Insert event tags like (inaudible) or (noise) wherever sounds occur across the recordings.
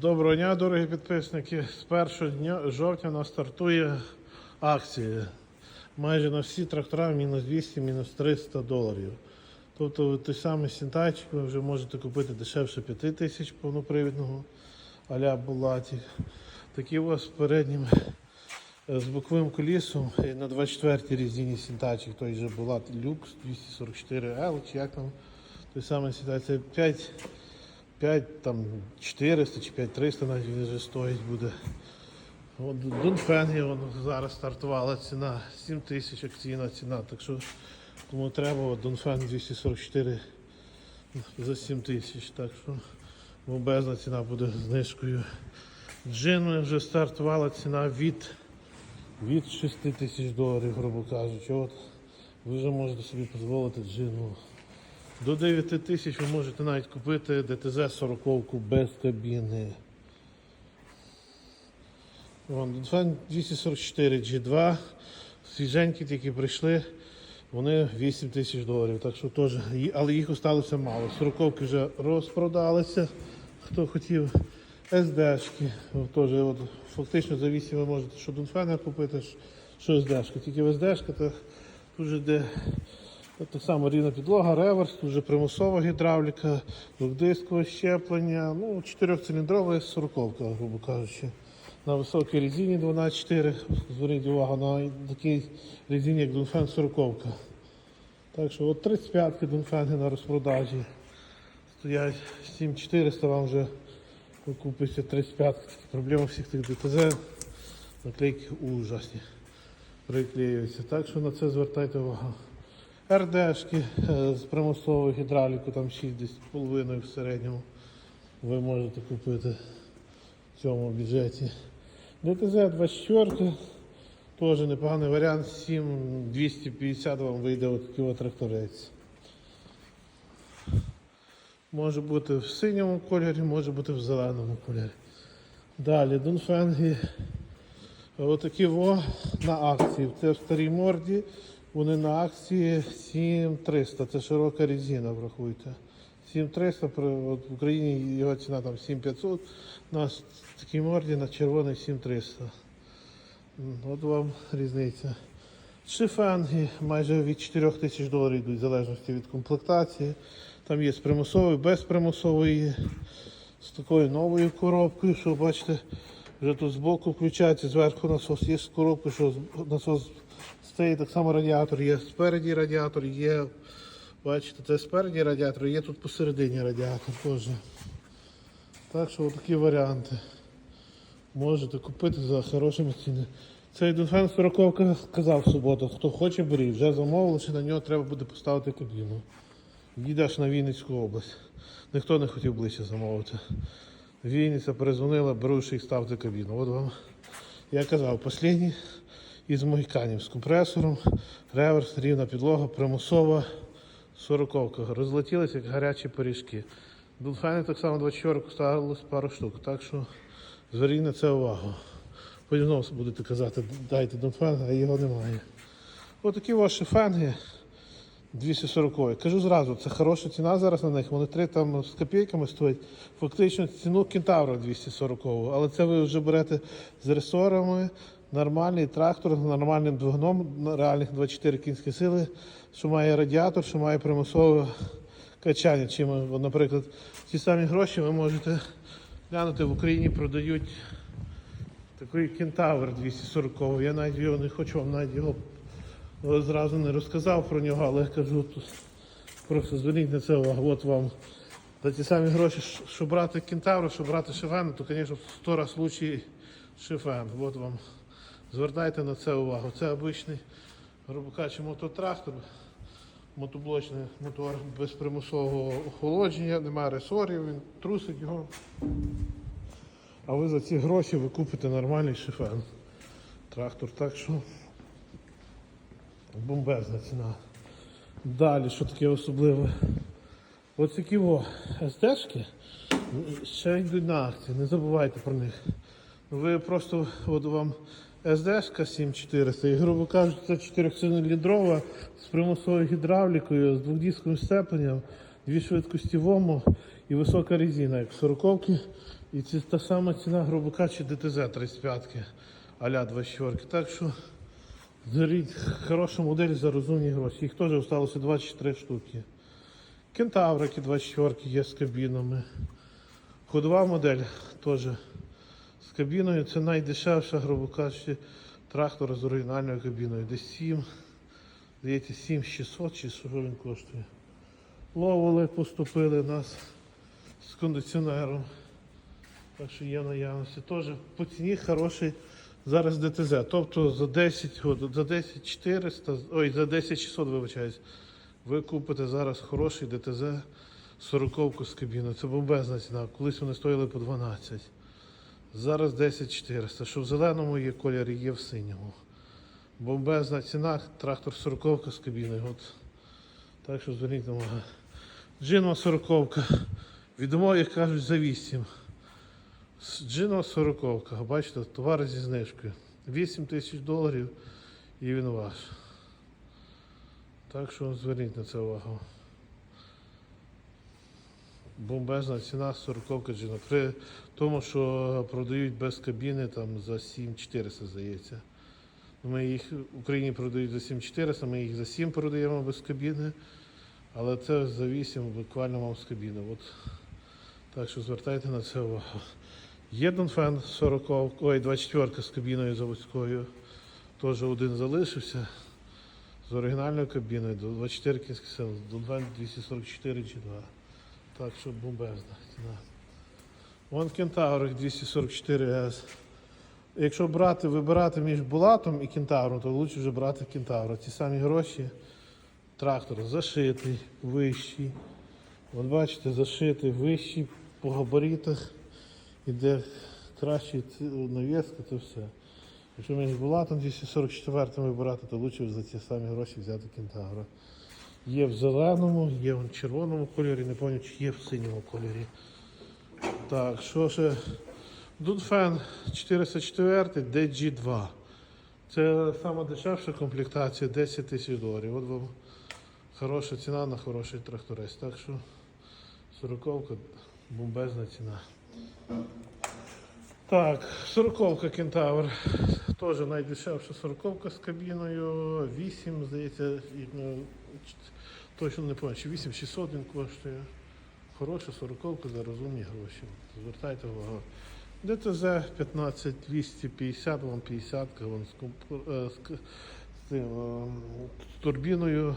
Доброго дня, дорогі підписники. З 1 дня жовтня нас стартує акція. Майже на всі трактора мінус 200, мінус 300 доларів. Тобто той самий сінтайчик ви вже можете купити дешевше 5 тисяч повнопривідного а-ля Булаті. Такі у вас з переднім е, з боковим колісом і на 24-й різині сінтайчик, той же Булат Люкс 244L, чи як там той самий сінтайчик. Це 5 5 там 400 чи 5300 навіть він вже стоїть буде. От зараз стартувала ціна 7 тисяч акційна ціна. Так що кому треба, от Дунфен 244 за 7 тисяч. Так що бомбезна ціна буде знижкою. Джин вже стартувала ціна від, від 6 тисяч доларів, грубо кажучи. От ви вже можете собі дозволити джину. До 9 тисяч ви можете навіть купити ДТЗ 40 без кабіни. Вон, 244 G2. Свіженькі тільки прийшли. Вони 8 тисяч доларів. Так що теж, але їх осталося мало. Сороковки вже розпродалися. Хто хотів СДшки. Теж, от, фактично за 8 ви можете що Дунфена купити, що СДшка. Тільки в СДшка, то тут же де так само рівна підлога, реверс, тут вже примусова гідравліка, двохдискове щеплення, ну, чотирьохциліндрове сороковка, грубо кажучи. На високій резині 12.4. Зверніть увагу на такій резині, як Дунфен 40. Так що от 35-ки Дунфенги на розпродажі. Стоять 7400 вам вже купиться 35-ки. Такі проблеми всіх тих ДТЗ. Наклейки ужасні. Приклеюються. Так що на це звертайте увагу. РДшки е, з примусовою гідравлікою, там 6,5 в середньому ви можете купити в цьому бюджеті. ДТЗ 24 теж непоганий варіант, 7250 вам вийде от тракторець. Може бути в синьому кольорі, може бути в зеленому кольорі. Далі Дунфенги. Отакі во на акції. Це в старій морді. Вони на акції 7300. Це широка резина, врахуйте. 7300, от в Україні його ціна там 7500. У нас такій морді на червоний 7300. От вам різниця. Шифенги майже від 4 тисяч доларів йдуть, в залежності від комплектації. Там є з примусової, без примусової, з такою новою коробкою, що бачите, вже тут збоку включається, зверху насос є з коробкою, що насос стоїть, так само радіатор є спереді радіатор, є, бачите, це спереді радіатор, є тут посередині радіатор теж. Так що такі варіанти. Можете купити за хорошими цінами. Цей Дунфен 40 сказав в суботу, хто хоче беріть, вже замовили, що на нього треба буде поставити кабіну. Їдеш на Вінницьку область. Ніхто не хотів ближче замовити. Вінниця перезвонила, беруші і ставте кабіну. От вам. Я казав, останній із могіканів з компресором, реверс, рівна підлога, примусова, сороковка. Розлетілися як гарячі пиріжки. Дулфани так само 24 ставилось пару штук, так що зверніть на це увагу. Потім знову будете казати, дайте Донфен, а його немає. Отакі ваші фенги 240. Кажу зразу, це хороша ціна зараз на них. Вони три там з копійками стоять. Фактично ціну кентавра 240. Але це ви вже берете з ресорами, нормальний трактор з нормальним двигуном, реальних 24 кінські сили, що має радіатор, що має примусове качання. Чим, наприклад, ті самі гроші ви можете глянути в Україні продають такий кентавр 240. Я навіть його не хочу вам навіть його зразу не розказав про нього, але кажу тут просто зверніть на це увагу. От вам за ті самі гроші, що- брати кентавра, що брати шифен, то, звісно, в 100 раз лучший шифен. От вам. Звертайте на це увагу. Це обичний, грубо кажучи, мототрактор, мотоблочний мотор без примусового охолодження, немає ресорів, він трусить його. А ви за ці гроші ви купите нормальний шифен. Трактор. Так що бомбезна ціна. Далі, що таке особливе? Ось такі СДшки ще йдуть на акції, не забувайте про них. Ви просто от вам СДшка 7400 і, грубо кажучи, це 4-циліндрова з примусовою гідравлікою, з двохдісковим сцепленням, дві швидкості ВОМО і висока резина, як 40 І це та сама ціна грубока чи ДТЗ 35-ки, а-ля 24 -ки. Так що Заріть хороша модель за розумні гроші. Їх теж залишилося 24 штуки. Кентаврики 24 є з кабінами. Ходова модель теж з кабіною. Це найдешевша, грубо кажучи, трактор з оригінальною кабіною. Десь 7, здається, 7600 чи що він коштує. Ловили, поступили нас з кондиціонером. Так що є наявності. Теж по ціні хороший зараз ДТЗ. Тобто за 10, от, за 10 400, ой, за 10 600, вибачаюсь, ви купите зараз хороший ДТЗ 40 з кабіною. Це бомбезна ціна. Колись вони стоїли по 12. Зараз 10 400. Що в зеленому є кольорі, є в синьому. Бомбезна ціна, трактор 40 з кабіною. От. Так що зверніть увагу. Джинова 40 Відомо, як кажуть, за 8. Джино 40, бачите, товар зі знижкою. 8 тисяч доларів і він ваш. Так що зверніть на це увагу. Бомбезна ціна 40 Джино. При тому, що продають без кабіни там за 7400, здається. Ми їх в Україні продають за 7400, ми їх за 7 продаємо без кабіни. Але це за 8 буквально вам з кабіни. От. Так що звертайте на це увагу. Є Донфен 40, ой, 24 з кабіною заводською. Теж один залишився. З оригінальною кабіною до 24 кінських сил, Донфен 244 чи 2. Так що бомбезна ціна. Вон Кентавр 244 с Якщо брати, вибирати між Булатом і Кентавром, то краще вже брати Кентавра. Ті самі гроші. Трактор зашитий, вищий. От бачите, зашитий, вищий по габаритах. Іде кращий ці- навіска, то все. Якщо між Булатом 244 вибирати, то краще за ті самі гроші взяти кентавра. Є в зеленому, є в червоному кольорі, не пам'ятаю, чи є в синьому кольорі. Так, що ще? Дудфен 404 DG2. Це сама дешевша комплектація 10 тисяч доларів. От вам хороша ціна на хороший тракторець. Так що 40 бомбезна ціна. Так, сороковка кентавр. Теж найдешевша сороковка з кабіною. 8, здається, ну, точно не пам'ятаю, чи 8600 він коштує. Хороша сороковка за розумні гроші. Звертайте увагу. ДТЗ 15250, вон 50, вон з, е, з, е, з турбіною,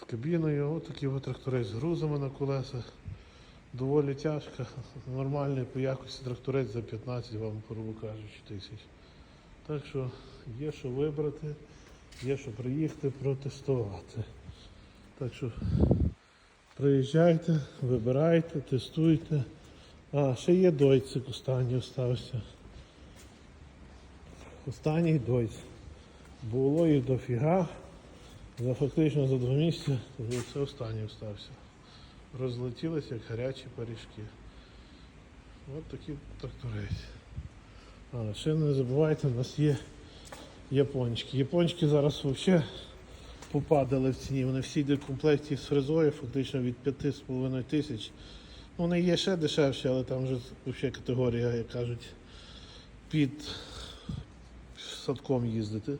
з кабіною. Ось такий от тракторець з грузами на колесах. Доволі тяжко. (laughs) Нормальний по якості тракторець за 15 вам, грубо кажучи, тисяч. Так що є що вибрати, є що приїхати протестувати. Так що приїжджайте, вибирайте, тестуйте. А, ще є дойцик останній остався. Останній дойць. Було їх дофіга. За фактично за два місяці це останній остався розлетілися як гарячі пиріжки. От такі тракторець. А, ще не забувайте, у нас є япончики. Япончики зараз взагалі попадали в ціні. Вони всі йдуть в комплекті з фрезою, фактично від 5,5 тисяч. Вони є ще дешевші, але там вже взагалі категорія, як кажуть, під садком їздити.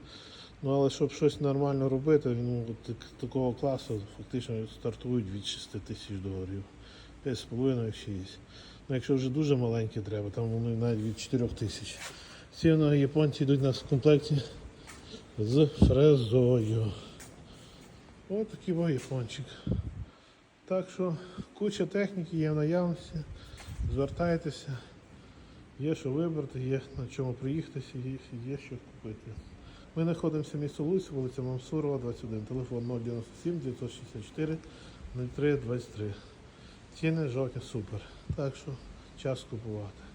Ну, але щоб щось нормально робити, ну, так- такого класу фактично стартують від 6 тисяч доларів. 5,5 6. Ну, якщо вже дуже маленькі треба, там вони навіть від 4 тисяч. Ці японці йдуть у нас в комплекті з фрезою. Ось такий во япончик. Так що куча техніки є в наявності. Звертайтеся, є що вибрати, є на чому приїхатися, є, є що купити. Ми знаходимося в місті Луць, вулиця Мамсурова, 21, телефон 097 964 03 23. Ціни жовті супер. Так що час купувати.